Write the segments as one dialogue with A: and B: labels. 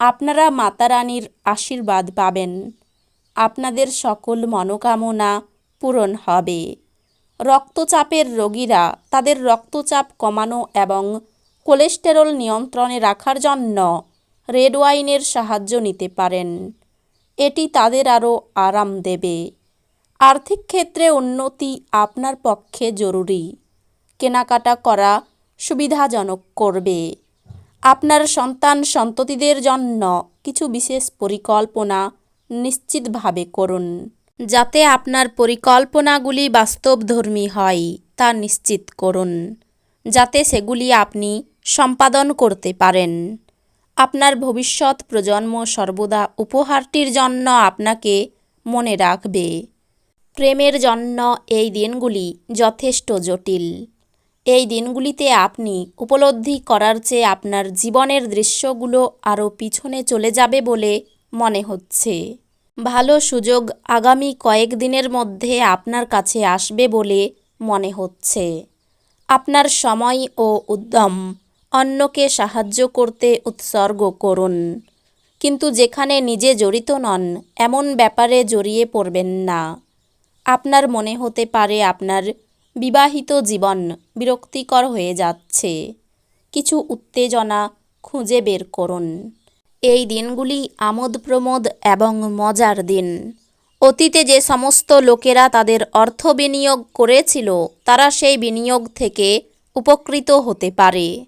A: আপনারা মাতারানীর আশীর্বাদ পাবেন। আপনাদের সকল মনোকামনা পূরণ হবে। রক্তচাপের রোগীরা তাদের রক্তচাপ কমানো এবং কোলেস্টেরল নিয়ন্ত্রণে রাখার জন্য রেড ওয়াইনের সাহায্য নিতে পারেন। এটি তাদের আরও আরাম দেবে। আর্থিক ক্ষেত্রে উন্নতি আপনার পক্ষে জরুরি। কেনাকাটা করা সুবিধাজনক করবে। আপনার সন্তান সন্ততিদের জন্য কিছু বিশেষ পরিকল্পনা নিশ্চিতভাবে করুন, যাতে আপনার পরিকল্পনাগুলি বাস্তবধর্মী হয় তা নিশ্চিত করুন, যাতে সেগুলি আপনি সম্পাদন করতে পারেন। আপনার ভবিষ্যৎ প্রজন্ম সর্বদা উপহারটির জন্য আপনাকে মনে রাখবে। প্রেমের জন্য এই দিনগুলি যথেষ্ট জটিল। এই দিনগুলিতে আপনি উপলব্ধি করার চেয়ে আপনার জীবনের দৃশ্যগুলো আরও পিছনে চলে যাবে বলে মনে হচ্ছে। ভালো সুযোগ আগামী কয়েকদিনের মধ্যে আপনার কাছে আসবে বলে মনে হচ্ছে। আপনার সময় ও উদ্যম অন্যকে সাহায্য করতে উৎসর্গ করুন। কিন্তু যেখানে নিজে জড়িত নন, এমন ব্যাপারে জড়িয়ে পড়বেন না। আপনার মনে হতে পারে আপনার বিবাহিত জীবন বিরক্তিকর হয়ে যাচ্ছে। কিছু উত্তেজনা খুঁজে বের করুন। এই দিনগুলি আমোদ প্রমোদ এবং মজার দিন। অতীতে যে সমস্ত লোকেরা তাদের অর্থ বিনিয়োগ করেছিল, তারা সেই বিনিয়োগ থেকে উপকৃত হতে পারে।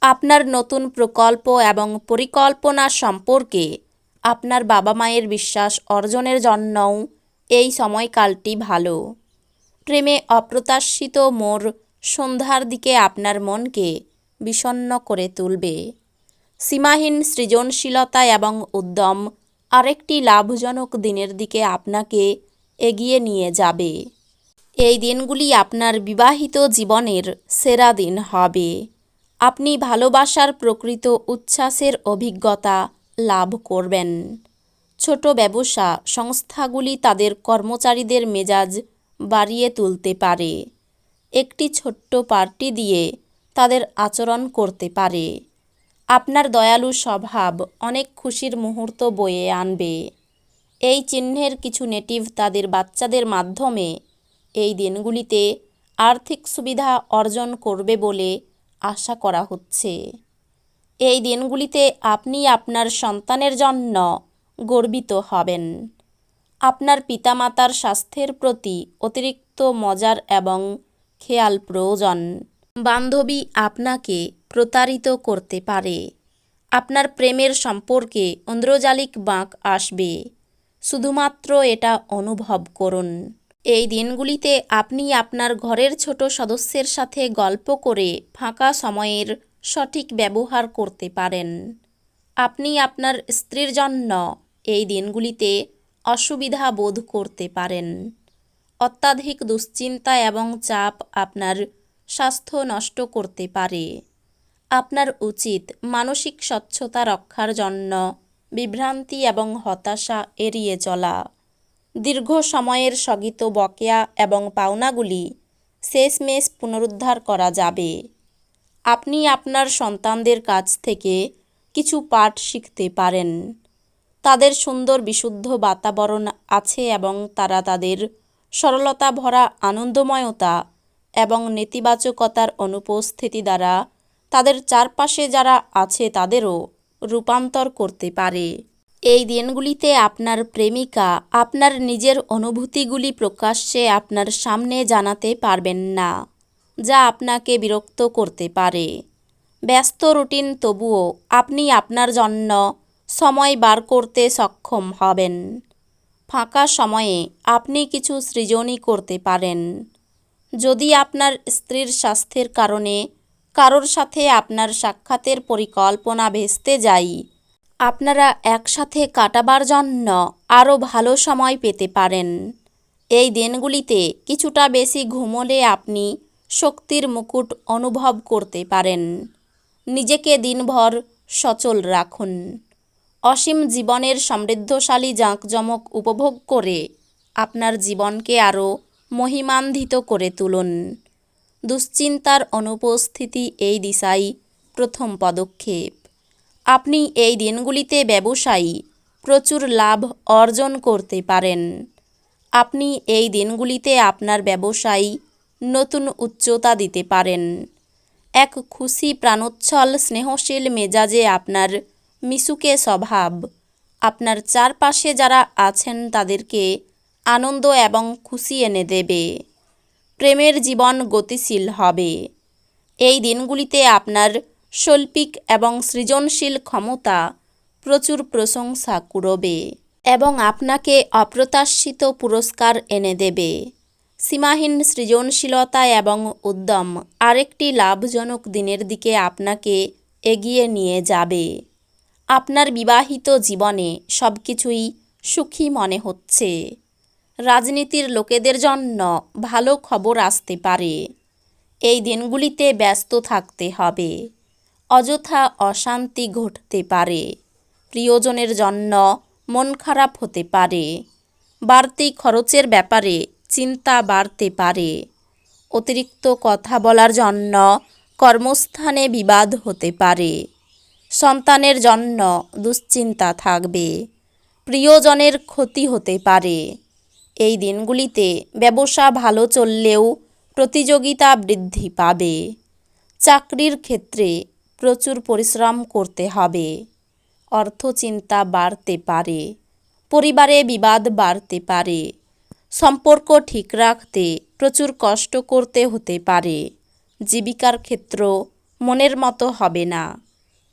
A: আপনার নতুন প্রকল্প এবং পরিকল্পনা সম্পর্কে আপনার বাবা মায়ের বিশ্বাস অর্জনের জন্যও এই সময়কালটি ভালো। প্রেমে অপ্রত্যাশিত মোর সন্ধ্যার দিকে আপনার মনকে বিষণ্ন করে তুলবে। সীমাহীন সৃজনশীলতা এবং উদ্যম আরেকটি লাভজনক দিনের দিকে আপনাকে এগিয়ে নিয়ে যাবে। এই দিনগুলি আপনার বিবাহিত জীবনের সেরা দিন হবে। আপনি ভালোবাসার প্রকৃত উচ্ছ্বাসের অভিজ্ঞতা লাভ করবেন। ছোট ব্যবসা সংস্থাগুলি তাদের কর্মচারীদের মেজাজ বাড়িয়ে তুলতে পারে। একটি ছোট্ট পার্টি দিয়ে তাদের আচরণ করতে পারে। আপনার দয়ালু স্বভাব অনেক খুশির মুহূর্ত বয়ে আনবে। এই চিহ্নের কিছু নেটিভ তাদের বাচ্চাদের মাধ্যমে এই দিনগুলিতে আর্থিক সুবিধা অর্জন করবে বলে আশা করা হচ্ছে। এই দিনগুলিতে আপনি আপনার সন্তানের জন্য গর্বিত হবেন। আপনার পিতামাতার স্বাস্থ্যের প্রতি অতিরিক্ত মজার এবং খেয়াল প্রয়োজন। বান্ধবী আপনাকে প্রতারিত করতে পারে। আপনার প্রেমের সম্পর্কে অন্দ্রজালিক বাঁক আসবে। শুধুমাত্র এটা অনুভব করুন। এই দিনগুলিতে আপনি আপনার ঘরের ছোট সদস্যের সাথে গল্প করে ফাঁকা সময়ের সঠিক ব্যবহার করতে পারেন। আপনি আপনার স্ত্রীর জন্য এই দিনগুলিতে অসুবিধা বোধ করতে পারেন। অত্যাধিক দুশ্চিন্তা এবং চাপ আপনার স্বাস্থ্য নষ্ট করতে পারে। আপনার উচিত মানসিক স্বচ্ছতা রক্ষার জন্য বিভ্রান্তি এবং হতাশা এড়িয়ে চলা। দীর্ঘ সময়ের স্থগিত বকেয়া এবং পাওনাগুলি শেষমেশ পুনরুদ্ধার করা যাবে। আপনি আপনার সন্তানদের কাছ থেকে কিছু পাঠ শিখতে পারেন। তাদের সুন্দর বিশুদ্ধ বাতাবরণ আছে এবং তারা তাদের সরলতা ভরা আনন্দময়তা এবং নেতিবাচকতার অনুপস্থিতি দ্বারা তাদের চারপাশে যারা আছে তাদেরও রূপান্তর করতে পারে। এই দিনগুলিতে আপনার প্রেমিকা আপনার নিজের অনুভূতিগুলি প্রকাশ্যে আপনার সামনে জানাতে পারবেন না, যা আপনাকে বিরক্ত করতে পারে। ব্যস্ত রুটিন তবুও আপনি আপনার জন্য সময় বার করতে সক্ষম হবেন। ফাঁকা সময়ে আপনি কিছু সৃজনই করতে পারেন। যদি আপনার স্ত্রীর স্বাস্থ্যের কারণে কারোর সাথে আপনার সাক্ষাতের পরিকল্পনা ভেস্তে যাই, আপনারা একসাথে কাটাবার জন্য আরও ভালো সময় পেতে পারেন। এই দিনগুলিতে কিছুটা বেশি ঘুমোলে আপনি শক্তির মুকুট অনুভব করতে পারেন। নিজেকে দিনভর সচল রাখুন। অসীম জীবনের সমৃদ্ধশালী জাঁকজমক উপভোগ করে আপনার জীবনকে আরও মহিমান্বিত করে তুলুন। দুশ্চিন্তার অনুপস্থিতি এই দিশাই প্রথম পদক্ষেপ। আপনি এই দিনগুলিতে ব্যবসায়ী, প্রচুর লাভ অর্জন করতে পারেন। আপনি এই দিনগুলিতে আপনার ব্যবসায়ী নতুন উচ্চতা দিতে পারেন। এক খুশি প্রাণোচ্ছল, স্নেহশীল মেজাজে আপনার মিশুকে স্বভাব। আপনার চারপাশে যারা আছেন তাদেরকে আনন্দ এবং খুশি এনে দেবে। প্রেমের জীবন গতিশীল হবে। এই দিনগুলিতে আপনার শৈল্পিক এবং সৃজনশীল ক্ষমতা প্রচুর প্রশংসা কুড়বে এবং আপনাকে অপ্রত্যাশিত পুরস্কার এনে দেবে। সীমাহীন সৃজনশীলতা এবং উদ্যম আরেকটি লাভজনক দিনের দিকে আপনাকে এগিয়ে নিয়ে যাবে। আপনার বিবাহিত জীবনে সব কিছুই সুখী মনে হচ্ছে। রাজনীতির লোকেদের জন্য ভালো খবর আসতে পারে। এই দিনগুলিতে ব্যস্ত থাকতে হবে। অযথা অশান্তি ঘটতে পারে। প্রিয়জনের জন্য মন খারাপ হতে পারে। বাড়তি খরচের ব্যাপারে চিন্তা বাড়তে পারে। অতিরিক্ত কথা বলার জন্য কর্মস্থানে বিবাদ হতে পারে। সন্তানের জন্য দুশ্চিন্তা থাকবে, প্রিয়জনের ক্ষতি হতে পারে। এই দিনগুলিতে ব্যবসা ভালো চললেও প্রতিযোগিতা বৃদ্ধি পাবে। চাকরির ক্ষেত্রে প্রচুর পরিশ্রম করতে হবে। অর্থচিন্তা বাড়তে পারে, পরিবারে বিবাদ বাড়তে পারে, সম্পর্ক ঠিক রাখতে প্রচুর কষ্ট করতে হতে পারে। জীবিকার ক্ষেত্র মনের মতো হবে না।